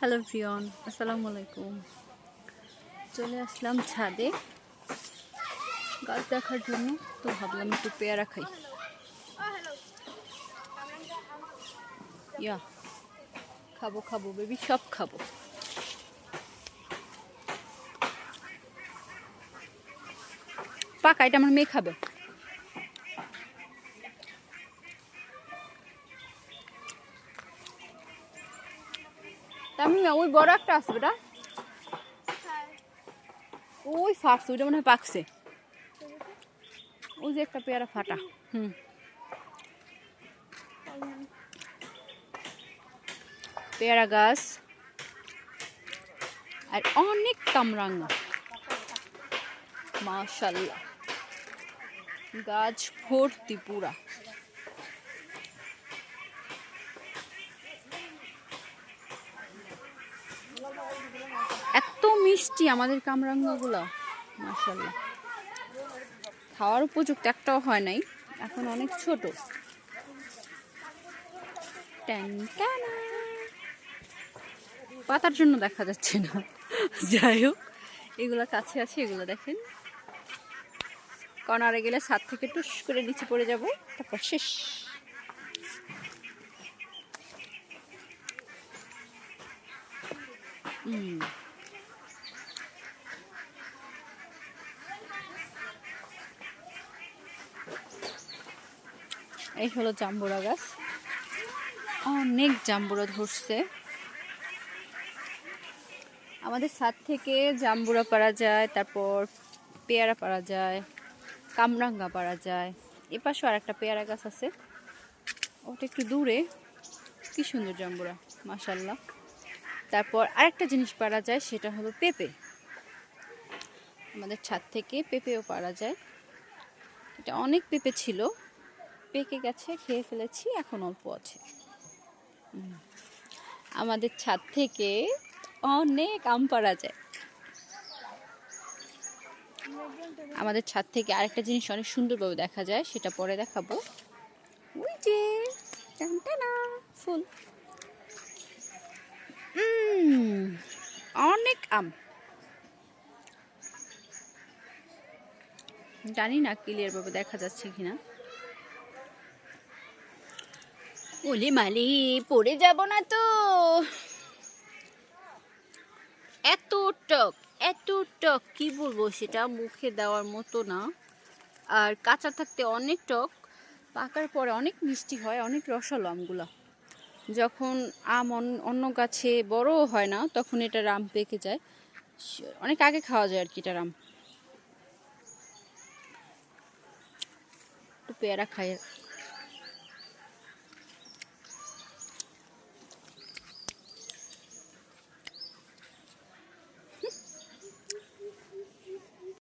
Hello ফিয়ন আসসালামু আলাইকুম। চলে আসলাম ছাদে। গাছ দেখার জন্য তো ভাবলাম একটু পেয়ারা খাই। ইয়া, খাব খাব বেবি সব খাব। পাকা, এটা আমার মেয়ে খাবে। তামিমা ওই বড় একটা আছে বেটা। ওই ফাটছে ওইটা মনে হয় পাকছে। ওই যে একটা পেয়ারা ফাটা, হুম। পেয়ারা গাছ আর অনেক কামরাঙ্গা মাশাল্লাহ। গাছ ভর্তি পুরা এত মিষ্টি আমাদের কামরাঙ্গাগুলো মাশাল্লাহ খাওয়ার উপযুক্ত একটাও হয় নাই, এখন অনেক ছোট। পাতার জন্য দেখা যাচ্ছে না। যাই হোক, এগুলো কাছে আছে, এগুলো দেখেন। কর্নারে গেলে ছাদ থেকে টুস করে নিচে পড়ে যাব, তারপর শেষ। হুম এই হলো জাম্বুরা গাছ। অনেক জাম্বুরা ধরছে। আমাদের ছাদ থেকে জাম্বুরা পারা যায়, তারপর পেয়ারা পারা যায়, কামরাঙ্গা পারা যায়। এ পাশেও আর একটা পেয়ারা গাছ আছে। ওটা একটু দূরে। কি সুন্দর জাম্বুরা মাসাল্লাহ তারপর আরেকটা জিনিস পারা যায়, সেটা হলো পেঁপে। আমাদের ছাদ থেকে পেঁপেও পারা যায়। এটা অনেক পেঁপে ছিল। পেকে গেছে খেয়ে ফেলেছি এখন অল্প আছে। আমাদের ছাদ থেকে অনেক আম পাড়া যায়। আমাদের ছাদ থেকে আরেকটা জিনিস অনেক সুন্দরভাবে দেখা যায় সেটা পরে দেখাবো। ওই যে টানটানা, ফুল। অনেক আম। জানি না ক্লিয়ার ভাবে দেখা যাচ্ছে কিনা। ওলে মালি, পড়ে যাব না তো। এত টক এত টক, কি বলব সেটা মুখে দেওয়ার মতো না। আর কাঁচা থাকতে অনেক টক, পাকার পরে অনেক মিষ্টি হয়, অনেক রসালো আমগুলো। যখন আম অন- অন্য গাছে বড় হয় না, তখন এটা রাম পেকে যায়। অনেক আগে খাওয়া যায় আর কি এটা একটু পেয়ারা খাই।